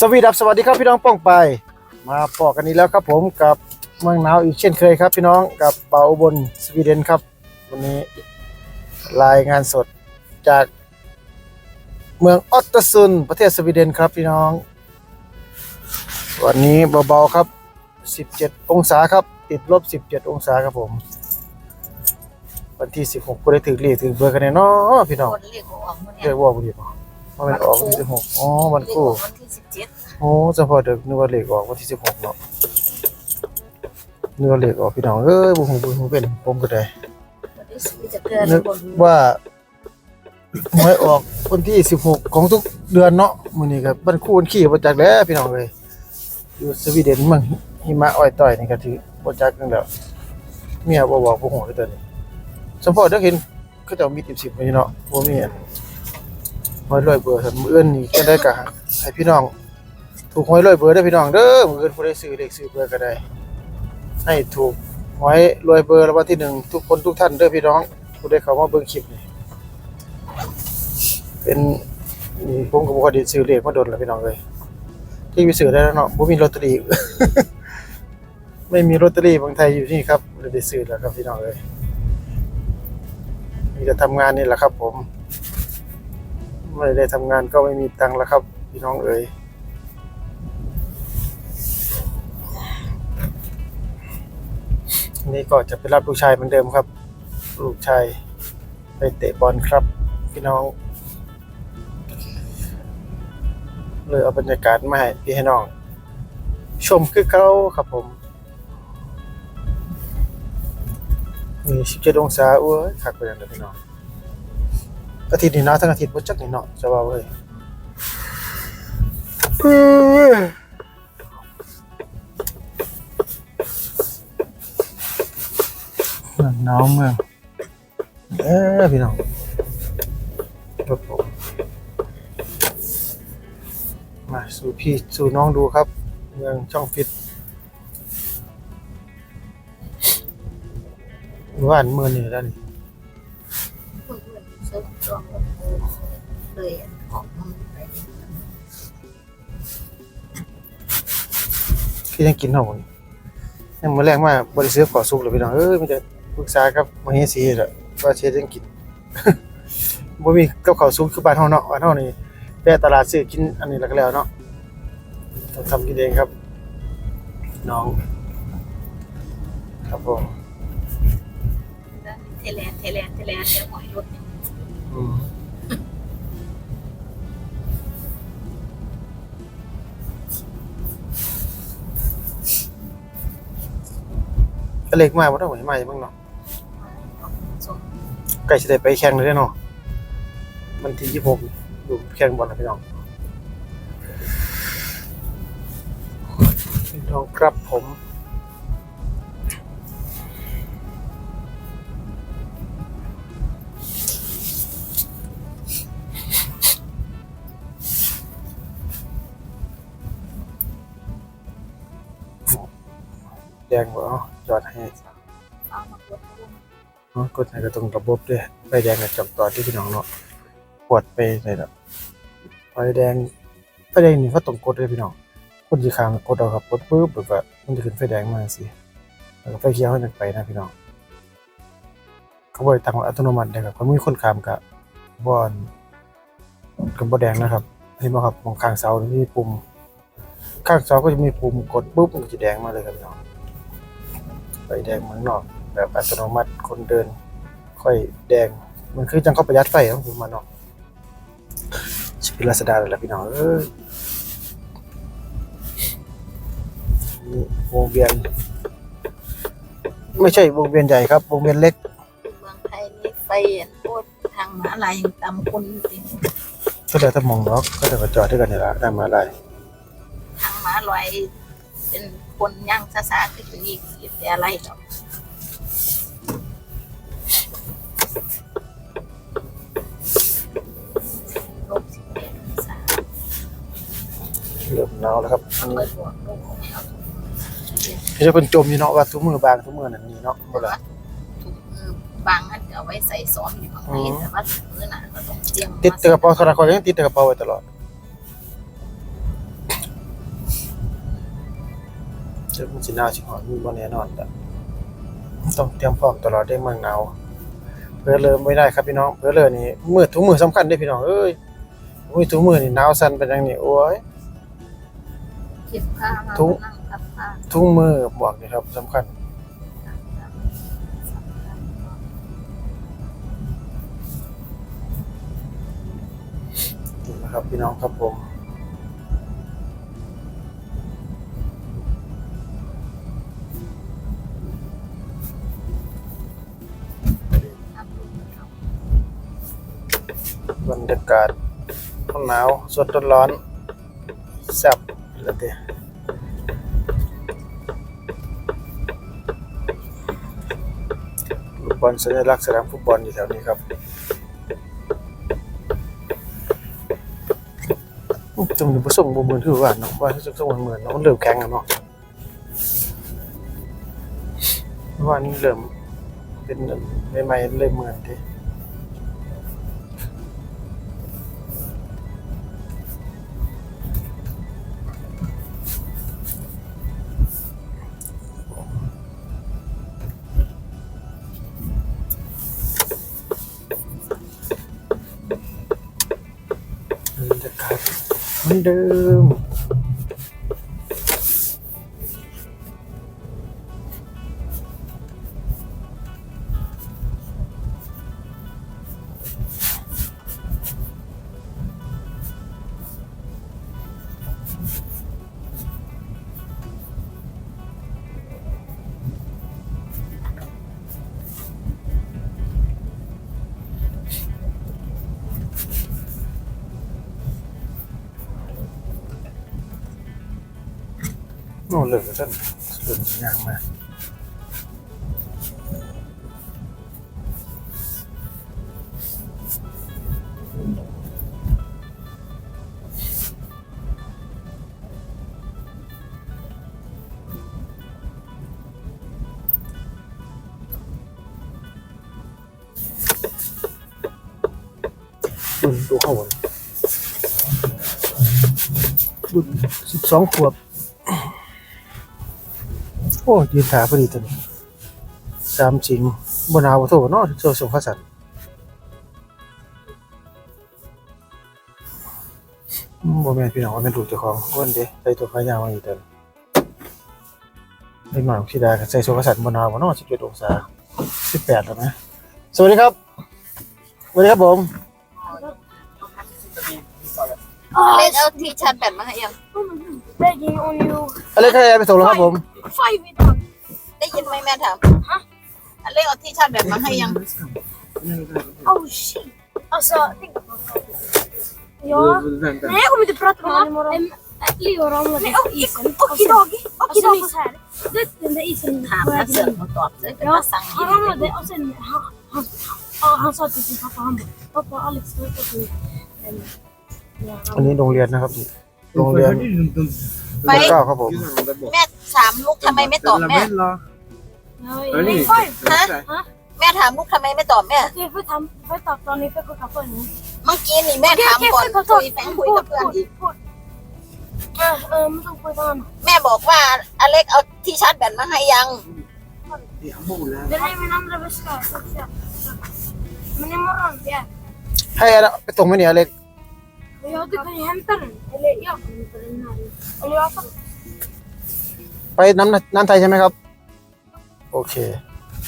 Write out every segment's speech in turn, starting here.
สวีดับสวัสดีครับพี่น้องป้องไป มาปอกกันนี้แล้วครับผมกับเมืองหนาวอีกเช่นเคยครับ พี่น้องกับเปาอุบลสวีเดนครับ วันนี้รายงานสดจากเมืองออตเตอร์ซุนประเทศสวีเดนครับพี่น้อง วันนี้เบาๆครับ 17 องศาครับ ติดลบ 17 องศาครับผม วันที่ 16ก็ได้ถือเลขถือเบอร์กันแน่เนาะพี่น้องคนเรียกออกมาเนี่เรียยกว่าบุรีป่ะว่าเป็นออกวันที่16อ๋อวันเรียกคู่ออกวันที่สิบเจ็ดโอ้เฉพาะเด็กนึกว่าเลขออกวันที่สิบหกเนาะนึกว่าเลขออกพี่น้องเอ้ยบุหูบุหูเป็นผมก็ได้วันที่สิบจะเกิดนึกบนว่าหวยออกวันที่สิบหกของทุกเดือนเนาะมื้อนี้ก็บันคูนขี้บ่จักแล้วพี่น้องเอ้ยอยู่สวีเดนเมืองหิมะอ้อยต้อยนี่ก็ถือบ่จักนั่นแหละเมียบ่บอกบ่ฮู้เลยตอนนี้เฉพาะเด็กเห็นเขาเจ้ามี10 10ไว้เนาะบ่มีอัน หวยรวยเบอร์ซั่นมื้ออื่นนี่ก็ได้ก็ให้พี่น้อง ถูกหวยรวยเบอร์ได้พี่น้องเด้อมืออื่นผู้ใดซื้อเลขซื้อเบอร์ก็ได้ ให้ถูกหวยรวยเบอร์รางวัลที่หนึ่งทุกคนทุกท่านเด้อพี่น้องผู้ใดเขามาเบิ่งคลิปนี่เป็นนี่ผมก็บ่ค่อยได้ซื้อเลขมาโดนแล้วพี่น้องเอ้ยที่ไปซื้อได้แล้วเนาะบ่มีลอตเตอรี่ไม่มีลอตเตอรี่บางไทยอยู่นี่ครับเลยได้ซื้อแล้วครับพี่น้องเอ้ยมีแต่ทำงานนี่แหละครับผม ไม่ได้ทำงานก็ไม่มีตังค์แล้วครับ พี่น้องเอ้ยนี่ก็จะไปรับลูกชายเหมือนเดิมครับ ลูกชายไปเตะบอลครับ พี่น้อง เลยเอาบรรยากาศมาให้พี่ให้น้อง ชมคือเขาครับผมนี่สิบเจ็ดองศาอ้ยคักไปอย่างเดียวพี่น้อง อาทิตย์นี้นาวทั้งอาทิตย์บ่จักนี่เนาะจะว่าเว้ยเมืองหนาวเมืองเออพี่น้องครับผมมาสู่พี่สู่น้องดูครับ เมืองช่องฟิตว่านเมืองนี่แล้วนี่ เสริมดวงเลยออกมาไปพี่ยังกินหร่ยังมาแรกมาบริซื้อขอสุกเลยพี่น้องเอ้ยมันจะปรึกษากับมเหสีแหละว่าเชฟยังกินบ่มีกับข้าวสุกคือบ้านเฮาเนาะบ้านเฮานี่ไปะตลาดซื้อกินอันนี้แล้วก็แล้วเนาะต้องทำกินเองครับ น้อง ครับผม เทแลนเทแลนเทแลนเดี๋ยวหอยรถเนี่ย ก็เล็กมากว่าต้องใหม่บ้างเนาะส่งใกล้จะได้ไปแข่งเลยเนาะมันที่ยี่หกดูแข่งบอลนะพี่น้องพี่น้องครับผม งบ่เอาจอดให้เอามากดลงอ๋อกดให้กระตรงระบบด้วยไฟแดงกับจับต่อที่พี่น้องเนาะกดไปเลยนะไฟแดงไฟแดงนี่เขาต้องกดเลยพี่น้องคนสีขาวมันกดเอาครับกดปุ๊บแบบว่ามันจะขึ้นไฟแดงมาสิแล้วก็ไฟเขียวให้มันไปนะพี่น้องเขาบริตั้งอัตโนมัติเลยครับเขามีคนขามกับบอนกับบอแดงนะครับเห็นไหมครับตรงข้างเสานี่มีปุ่มข้างเสาก็จะมีปุ่มกดปุ๊บมันก็จะแดงมาเลยครับพี่น้อง ไฟแดงเหมือนนอก แบบอัตโนมัติคนเดิน ค่อยแดง มันคือจังเขาประหยัดไฟของผมมาเนาะชิพิลาสดาเลยละพี่น้องเอ้ยนี่วงเวียน ไม่ใช่วงเวียนใหญ่ครับ วงเวียนเล็กเมืองไทยนี่ไฟโคตรทางม้าลายยังตำคนจริงก็เดี๋ยวถ้ามองเนาะก็เดี๋ยวก็จอดด้วยกันนี่ละได้มาอะไรทางม้าลายเป็น คนย่างช้าๆคืออีกแต่อะไรดอกลบสิบเอ็ดองศาเริ่มหนาวแล้วครับอันเปินี้ดหัวลงไม่เอาถุงมือพี่จะเป็นจมอยู่เนาะว่าทุกมือบางทุกมือนั่นนี่เนาะบ่ล่ะถุงมือบางอันก็เอาไว้ใส่ซ้อมอยู่ข้างในแต่ว่าถุงมือน่ะก็ต้องเตรียมติดแต่กระเป๋าธนาคารยังติดแต่กระเป๋าไว้ตลอด ซึ่งมันสิหนาวสิร้อนมันบ่แน่นอนแต่ต้องเตรียมพร้อมตลอดได้เมืองหนาวเพื่อเริ่มไม่ได้ครับพี่น้องเพื่อเลยนี่มือถุงมือสำคัญเด้พี่น้องเอ้ยมือถุงมือนี่หนาวสั่นเป็นจังนี้โอ้ยเก็บผ้ามาทุกนั่งทับผ้าถุงมือบอกนี่ครับสำคัญนี่นะครับพี่น้องครับผม บรรยากาศหนาวสดร้อนแซ่บเลยเด้ลูกบอลสัญลักษณ์สนามฟุตบอลอยู่แถวนี้ครับจงหนึ่งประสงค์บ่เหมือนคือว่าเนาะว่าจะต้องเหมือนเนาะเริ่มแข็งแล้วเนาะเพราะว่านี่เริ่มเป็นใหม่ๆเริ่มเหมือนที่ Kingdom. หมือนเดิมโน่เหลือท่านเหลือยางมาดูเข้าวนดุนสิบสองขวบ อ้ยืนขาพอดีตัวนี้ตามจริงบนาวโถเนาะโซสงขสันบ่แม่นพี่น้องว่าแม่นถูกเจ้าของคนเด้ใส่ตัวขายาวมาอีกเด้อไอ้หน่อยพี่ดาก็ใส่สงขสันบนาวเนาะ17องศา18แล้วนะสวัสดีครับสวัสดีครับผมเล่นเอาที่ชาร์จแบตมาให้ยัง Begging on you. อะไรใครไปส่งแล้วครับผม Five it up. ได้ยินไหมแม่ถามอันเล่นเอาที่ชาร์จแบตมาให้ยัง Oh shit. Alltså, tänk Ja. Nej, jag kommer inte prata med honom imorgon. Leo ramlade Nej, på och- isen. och idag, och Alltså idag. nyss här. Du vet den där isen ถาม på แล้ว vägen เสือก in. มาตอบเลยเป็น Ja, ภาษาอังกฤ han ษ ramlade och sen han, han, ja, han sa till sin pappa, han bara, pappa Alex har åkt till en... Ja, อันนี้โรงเรียนนะครับ โรงเรียน ไปเก้าครับผม แม่ถามลูกทำไมไม่ตอบแม่ ja, nej, five. แม่ถามลูกทำไมไม่ตอบแม่ Okej, får ta, får ta från ni får koka på den. เมื่อกี้นี่แม่ถามก่อนคุยแฟงคุยกับเพื่อนอีก Ja, um, så får jag แม่บอกว่าอเล็กเอาที่ชาร์จแบตมาให้ยัง Den är min andra väska. så att säga. Men imorgon, ja. ให้อะไรไปส่งไหมเนี่ยเล็ก ไปน้ำน้ำไทยใช่ไหมครับ โอเค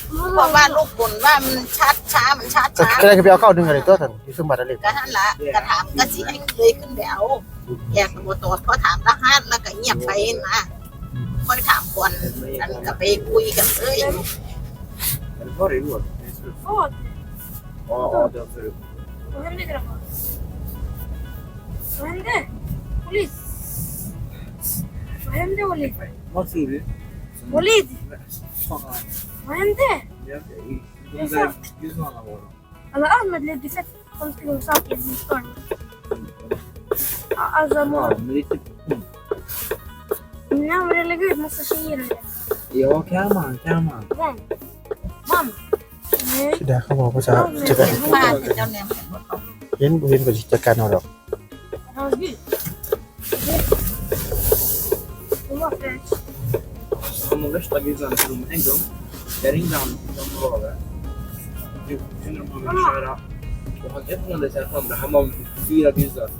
เพราะว่าลูกบ่นว่ามันชาร์จช้ามันชาร์จก็ช้าก็ได้ก็ไปเอาเข้าดึงอะไรตัวท่านที่ขึ้นมาได้เลยก็หันละก็ถามก็สิให้เลยขึ้นไปเอาแยกกับตอบพอถามรหัสแล้วก็เงียบไปนะค่อยถามก่อนอันก็ไปคุยกันเลย Var är Johan? Vad? Ja, ja, den ser ut. Vad hände grabbar? Vad hände? Polis? Vad hände Walid? Vad tror du? Walid? Såna... Vad hände? De där gussarna var de. Alla Ahmed levde fett konstiga saker i stan. Ja, Alltså, Ja, må- men lite... men han ville lägga ut massa tjejer och det. Ja, kammaren, kammaren. Vem? Man? Nej. ที่ดาเขาบอกภาษาจัดการ บ้านเจ้าแนมเห็นหมดเอา เห็นบ่เห็นก็สิจัดการเอาดอก gül. Hamurda stabilizan rum engom, deringan område. Du kunde de köra. Jag har 100 sen fram, det här var fyra bilar.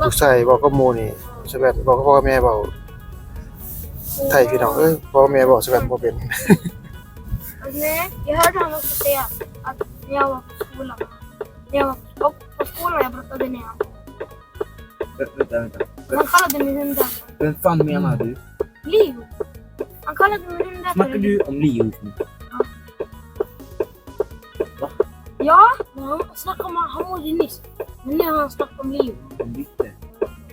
Lúc xài bảo có mùa này, sẽ bẹt bảo có mẹ bảo thầy thì nó ơi, mẹ bảo sẽ bẹt bảo biển. Nè, giờ hết rồi nó sẽ à, nhau à, vui lắm. Det var på Io jag le portate honom. Vänta, vänta. Han parlo del hundar. Vem fan menar du? Leo. Han Ancora del hundar. Smakker du om Liu? Ja. Va? Ja, han snackade om honom. han må jo nyss. Men nu har han snackat om Leo. Om bytte?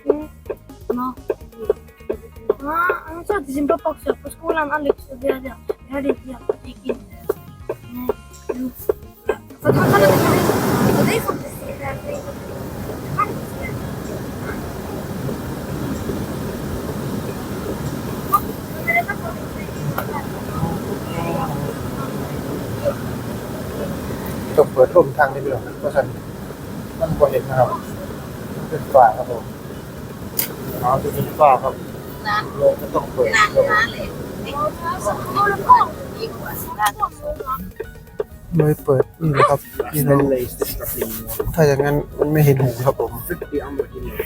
Mm. Ja. Han sa till sin pappa också, på skolan Alex, så det hade jag. Hade inte jag. Det gick inte. Nej. องเปิดร่มทางนี้พี่น้องเพราะฉะนั้นมันบ่เห็นนะครับมันเป็นฝ้าครับผมอ๋อจะเป็นฝ้าครับนานลงก็ต้องเปิด นานครับนานเลยเด็ก Han håller på. ดีกว่าสินาน เลยเปิดนี่นะครับพี่น้อง Snälla i största flingmål. ถ้าอย่างนั้นมันไม่เห็นหูครับผม40 andra killar.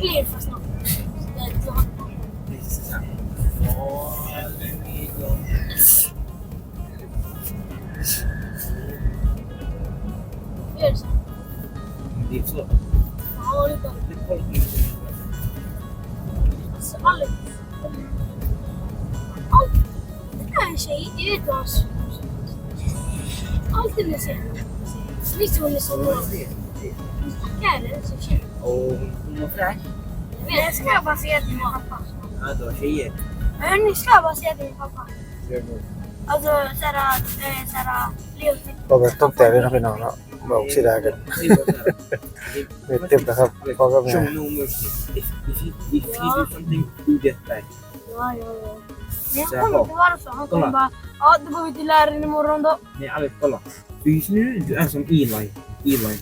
Nej, inte personer som man snackar eller som tjej. Och hon var fräsch. Jag ska bara säga till min pappa. Ja, du har tjejer? Hon ska bara säga till min pappa. Alltså såhär, såhär, Leon. Roberto obteve una menor oxidada. Vete, baja, baja. Show no mercy. If, if, you, if you do something, do that back. Ja, ja, ja. Men jag kommer inte vara så. Han kommer bara Ja, då går vi till läraren imorgon då. Nej, Alex kolla. Just nu du är som Eli. Eli.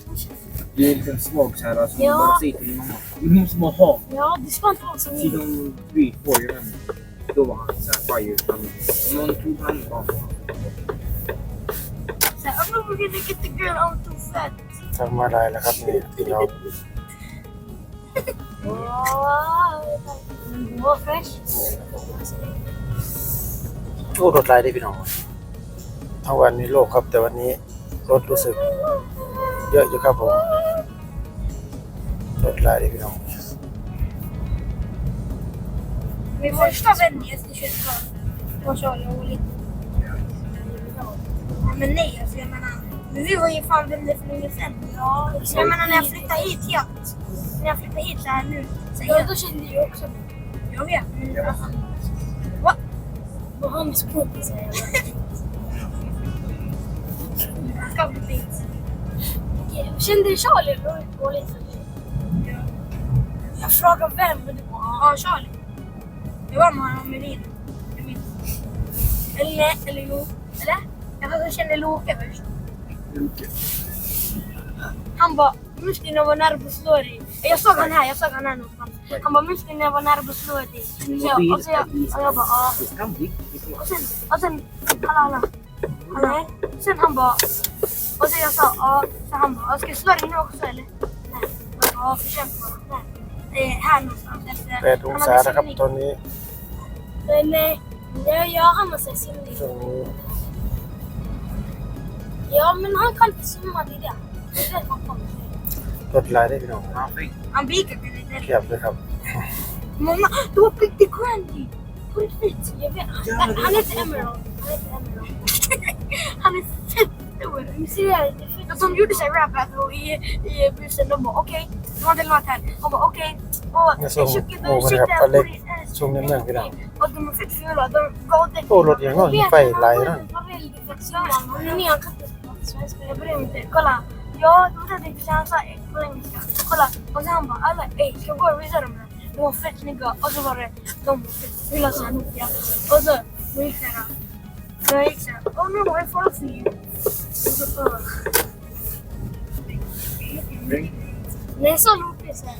Du är lite svag så här, alltså, ja. bara säger till din mamma. Du måste bara ha. Ja, det ska inte vara som Eli. Sedan vi får ju henne. Då var han så här fire. Någon tog han bara. I'm never gonna get the girl out of that. Tama, lalakad na yung tinaw. Wow! Wow, fresh! โอ้รถลายได้พี่น้องทั้งวันนี้โลกครับ แต่วันนี้รถรู้สึก เยอะอยู่ครับผมรถลายได้พี่น้อง Min första vän jag ska köpa var Charlie och lite. Men nej, alltså jag menar. Men vi var ju fan vänner för länge sedan. Ja, så jag menar när jag flyttade hit helt. När jag flyttade hit så här nu. Så ja, då kände jag också. Jag vet. Men alltså. Och hans kompisar. Skamligt. Okej, kände du Charlie då var lite förbi? Jag frågade vem, men det var Ja, Charlie. Det var när han var med din. Eller nej, eller jo. Eller? Jag kanske kände Loke först. Loke. Han bara Muskeln jag var nära på att slå dig. Jag såg han här, jag såg han här någonstans. Han bara muskeln jag var nära på att slå dig. Så jag, och så jag, och jag bara ah. Och sen, och sen, hallå hallå. hallå. Sen han bara, och sen jag sa ah. Så han bara, ska jag slå dig nu också eller? Nej. Jag bara ah, försök bara. Nej. Här någonstans efter. Vet du så här kapten ni? Nej, jag har massa simning. Ja, men han kan inte simma, det är det. Det är det han. รถลายได้พี่น้อง Han fick. Han bikar till lite. เทียบเลยครับ Mamma, du har Big Grandy! På riktigt, jag vet. Han, han heter Emerald. Han heter Emerald. han är fett stor. Men seriöst, det är fett- De gjorde sig rap battle i, i bussen. De bara okej, de hade låt här. Han bara okej. Och Jag såg tjocka- de någon sitter rappa på lite. din- eh, Såg ni den videon? Och de är fett fula. De valde... โอ้รถยังงอนไฟลายนั่น Han är lite fett snäll. Han är ny, han kan inte prata svenska. Jag bryr mig inte. Kolla. Ja, jag säga. Han sa på engelska. Kolla. Och så han bara, alla, ey, ska vi gå och visa dem? det?" De var fett snygga. Och så var det, de var fett som en hopja. Och så, Då gick det då. Då gick det. Oh no, I fall for you. Och så, uh. Nej, så Loke så här.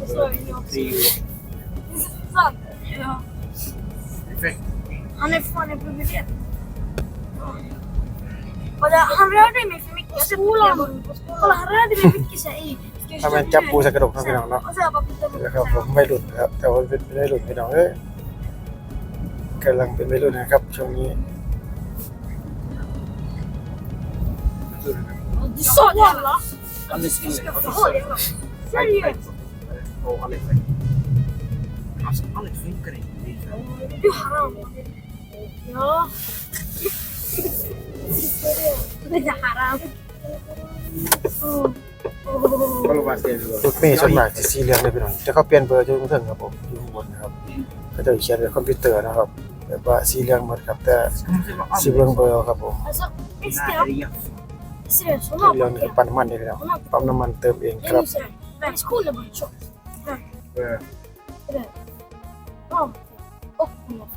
Det sa ju jag också. Sant. Ja. Han är fan i pubertet. Och det, han rörde mig för mycket. Jag skolan. Kolla, han rörde mig mycket så här i. Ska vi ถ้ามัน köra จับ nu? ปูใส่กระดูกนะพี่น้องเนาะ Och så jag bara puttar bort นะครับ så ผ här. มไม่หลุดนะครับ แต่ว่าเป็นไม่หลุดพี่น้องเอ้ยกำลังเป็นไม่หลุดนะครับช่วงนี้ Du sa det alla. Alex, Du ska Alex, få ha det. Seriöst. Och Alex. Alltså, Alex funkar inte. Det är så här. Du haram. Ja. Det är haram. Oh. ก็ ลงมาเสียดูรถเมย์ส่วนมากจะสีเหลืองเลยพี่น้องแต่เขาเปลี่ยนเบอร์จนถึงครับผมอยู่ข้างบนนะครับก็จะเขียนในคอมพิวเตอร์นะครับแบบว่าสีเหลืองหมดครับแต่สีเหลืองเบอร์ครับผม Alltså, Nej, Eskil, det är jätte- seriöst, hon สี har เหลืองนี่คือ backat. ปั๊มน้ำมันนี่พี่น้อง Hon har ปั๊มน้ำมันเติมเองค Det รับ är så här. Hennes skor är bara tjock. Eh, Där. Ja. Och hon har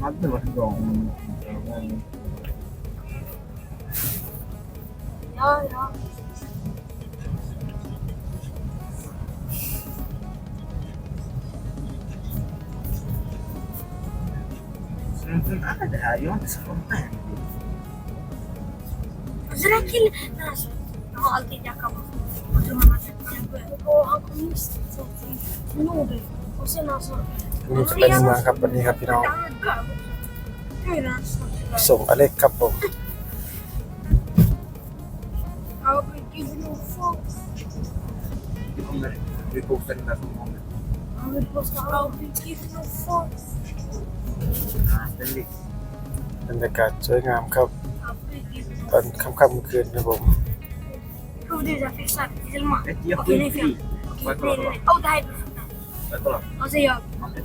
맞네 맛있어 야야 ذنبنا اليوم تصرفنا Zraki nas har alltid jacka på. Och så har man sett en och han kom just till Norden. Och sen alltså นี่จะเป็นเมืองครับวันนี้ครับพี่น้อง Han är bög också. Hur är han snabbt? ส่งอเล็กครับผม Ja, men gud, no fuck. Vi kommer... Vi postar den där som kommer. Han vill posta out, gud, no fuck. Ständigt. บรรยากาศสวยงามครับ Ja, gud, no ตอนค่ำๆคืนนะผม Prova du, jag fixar. Selma. Vet du, jag Okej, det är skiter fel. i. Okej, Får jag nej, kolla? nej, nej. Åh, det här är perfekt. Får jag kolla? Och så jag. Ah, โบสถ์ได้พี่น้องเอาเส้น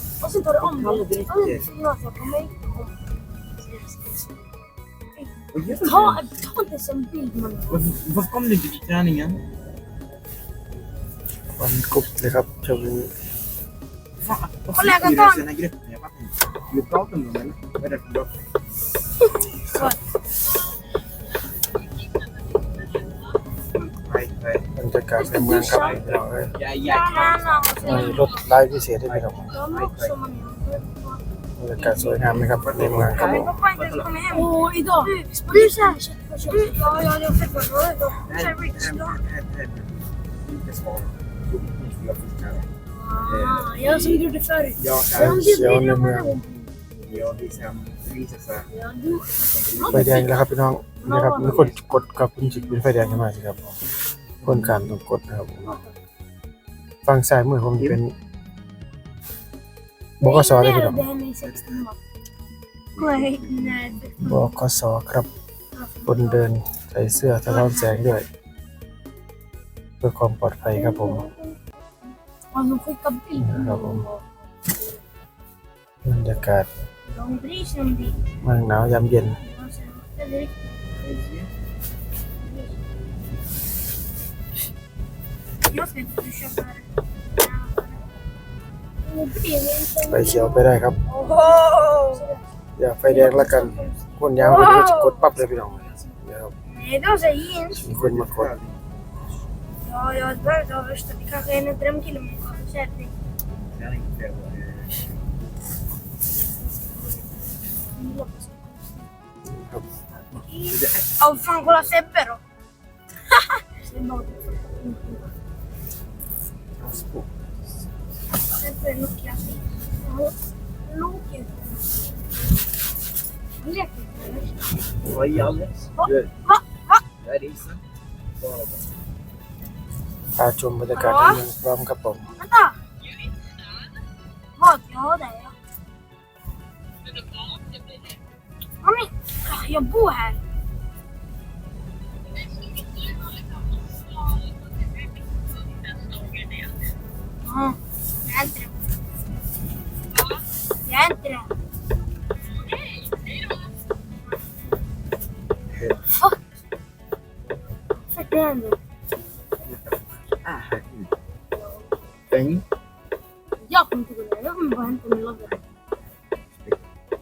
Och sen tar du om honom. Och sen säger jag. Ta, ta inte som bild man Varför, varför kom du inte till träningen? Man kopplar upp till... Fan, varför styr du den här gruppen? Jag fattar inte. Vill du prata med mig eller? Vad är det för brott? บรรยากาศในเมืองครับพี่น้องเอ้ย Jag är Ja, jäklar. Anna, och มี sen- รถไลฟ์พิเศษด้วยพี่น้อง De är också man บรรยากาศสวยงามไหมครับในเมืองครับผ Men ม pappa inte ens kommit hem. Åh, idag. Du, du är såhär. Du, ja, ja, jag har fett bra. Du är Nej, såhär rich. nej, ja. nej, nej, nej. Inte svara. Nu ska jag först här. Ah, jag som gjorde förut. Ja, Sen här. det Ja, blir men- det Ja, det är sen. Det visar sig. Ja, du. ไฟแดงแล้วครับพี่น้องนะครับมีคนกดกับคุณจิตเป็นไฟแดงขึ้นมาสิครับ คนการต้องกดนะครับผมฝั่งซ้ายมือผมจะเป็นบกสเลยพี่น้อง Det hände i sex timmar. Nej, nej. บกสครับ คนเดินใส่เสื้อสะท้อนแสงด้วย เพื่อความปลอดภัยครับผม Och de skickar bild. Ja, de- บรรยากาศ De bryr sig om dig. เมืองหนาวยามเย็น bryr mig inte. ไฟเขียวไปได้ครับ Åh! อย่าไฟแดงแล้วกันคนยาวไปก็จะกดปั๊บเลยพี่น้องเดี๋ยวครับ Nej, de säger jeans. มีคนมากด Ja, jag har börjat ha värsta. Det kanske är en drömkille men jag har kärlek. Träning kräver... Ja, fan kolla Sebbe då. Augsburg. Vad i alldeles? Ah, Jag ya riser. Det kartan med framkappom. Jag bor här. Yantra. entra Oh. Sacando. Ah, ben Tem? Já contigo, né? ik ben vou entrar no lugar.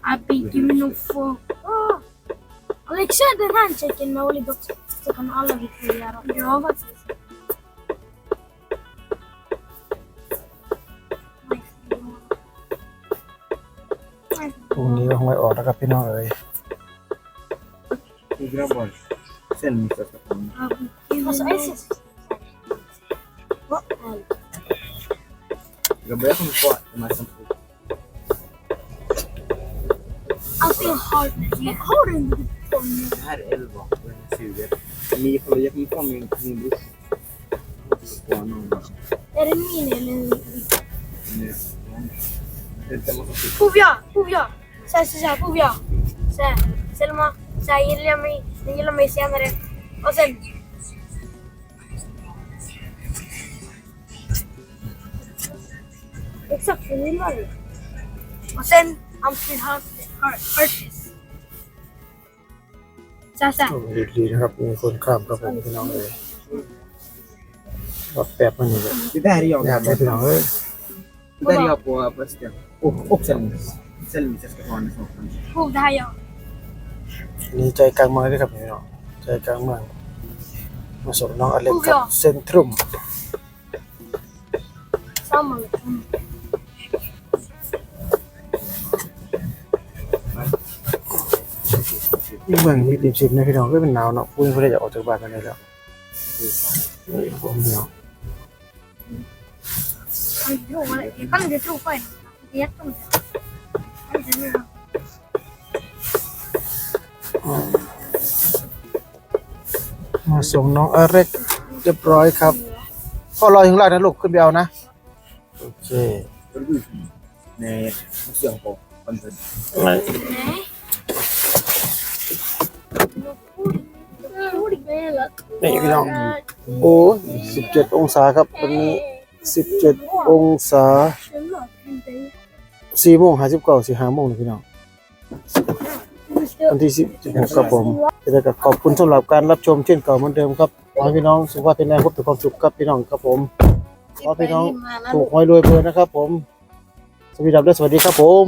A big no ik Alexander only box. Second all of it. Yeah, جنبها من فوق ما يسمحوا I'll feel hard. Yeah, hard in the Det här är 11 och den här 20. Men jag får- jag kommer ta min, min brors. Hoppas på någon gång. Är det min eller din? Nu. Det måste เอาเส้นเอ็กซ์ฟรีมันเอาเส้นอัมฟิฮาร์ฮาร์ติสจ้าจ้าดีนะครับ มีคนข้ามครับผมพี่น้องเลยก็แปบมันเลยพี่ได้รือยังอยกได้พี่น้องเลยได้รืออกปัวปัสเตีโอ้โอ้เซลล์เซลล์มีเซสก์ก่อนนะครับผมดได้ยังนี่ใจกลางเมืองด้วยครับพี่น้อง Teka man. Masok ng Alexa Centrum. Summer. Nhưng mà đi tìm xịt này khi nào cái bên nào nó cũng có thể dạo từ bàn này đâu. Đấy, không hiểu. Con cái trụ phải, biết không? Con cái trụ. มพี่น้อง Jag kan inte tro, jag kan inte tro på det. Det är jätteont. Jag kan inte tro. มาส่งน้องอเล็กเรียบร้อยครับพ่อรอถึงล่างนะลูกขึ้นไปเอานะ โอเค Ska du gå ut? Nej, måste jag ha kontot. Nej. นี่พี่น้องโอ้สิบเจ็ดองศาครับวันนี้สิบเจ็ดองศาสี่โมงห้าสิบเก้าสี่ห้าโมงนี่พี่น้องวันที่สิบหกครับผม จะได้กับขอบคุณสำหรับการรับชมเช่นเก่าเหมือนเดิมครับขอให้พี่น้องสุขภาพแข็งแรงพบแต่ความสุขครับพี่น้องครับผมขอพี่น้องถูกหวยรวยเบอร์นะครับ ผมสวัสดีครับและสวัสดีครับผม